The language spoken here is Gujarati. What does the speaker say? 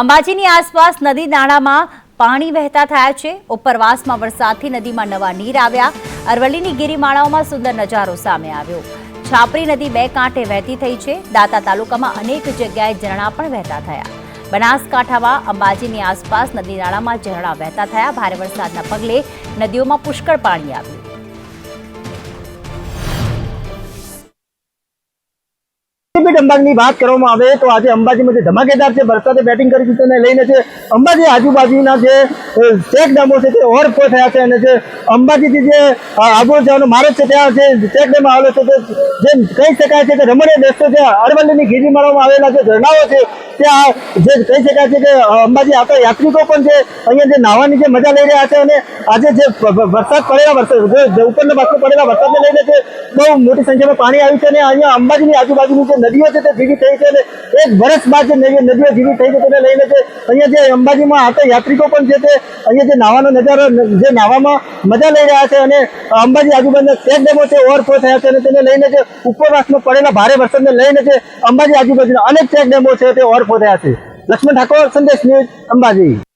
અંબાજીની આસપાસ નદી નાળામાં પાણી વહેતા થયા છે. ઉપરવાસમાં વરસાદથી નદીમાં નવા નીર આવ્યા. અરવલ્લીની ગિરિમાળાઓમાં સુંદર નજારો સામે આવ્યો. છાપરી નદી બે કાંઠે વહેતી થઈ છે. દાતા તાલુકામાં અનેક જગ્યાએ ઝરણા પણ વહેતા થયા. બનાસકાંઠામાં અંબાજીની આસપાસ નદી નાળામાં ઝરણા વહેતા થયા. ભારે વરસાદના પગલે નદીઓમાં પુષ્કળ પાણી આવ્યું. ક્રિકેટ અંબાજીની વાત કરવામાં આવે તો આજે અંબાજીમાં જે ધમાકેદાર છે વરસાદે બેટિંગ કરી છે લઈને છે અંબાજી આજુબાજુના જે અ, ચેક ડેમો છે તે ઓવરફ્લો થયા છે અને જે અંબાજીથી જે આગળ જવાનો માર્ગ છે ત્યાં જે ચેક ડેમ આવેલો છે તે જે કહી શકાય છે કે રમણીય દ્રશ્યો છે અરવલ્લીની મારવામાં આવેલા જે ઝરણાઓ છે ત્યાં જે કહી શકાય છે કે અંબાજી આવતા યાત્રિકો પણ છે અહીંયા જે નાહવાની જે મજા લઈ રહ્યા છે અને આજે જે વરસાદ પડેલા વરસાદ ઉપરના ભાગમાં પડેલા વરસાદને લઈને છે બહુ મોટી સંખ્યામાં પાણી આવ્યું છે અને અહીંયા અંબાજીની આજુબાજુની જે નદીઓ છે તે ભીગી થઈ છે અને એક વર્ષ બાદ જે નદીઓ ભીગી થઈ છે તેને લઈને છે અહીંયા જે અંબાજીમાં આવતા યાત્રિકો પણ છે તે અહીંયા જે નાવાનો નજારો જે નાવામાં મજા લઈ રહ્યા છે અને અંબાજી આજુબાજુના ચેક ડેમો છે, ઓવરફ્લો થયા છે અને તેને લઈને જે ઉપરવાસમાં પડેલા ભારે વરસાદને લઈને છે અંબાજી આજુબાજુના અનેક ચેક ડેમો છે તે ઓવરફ્લો થયા છે. લક્ષ્મણ ઠાકોર, સંદેશ ન્યૂઝ અંબાજી.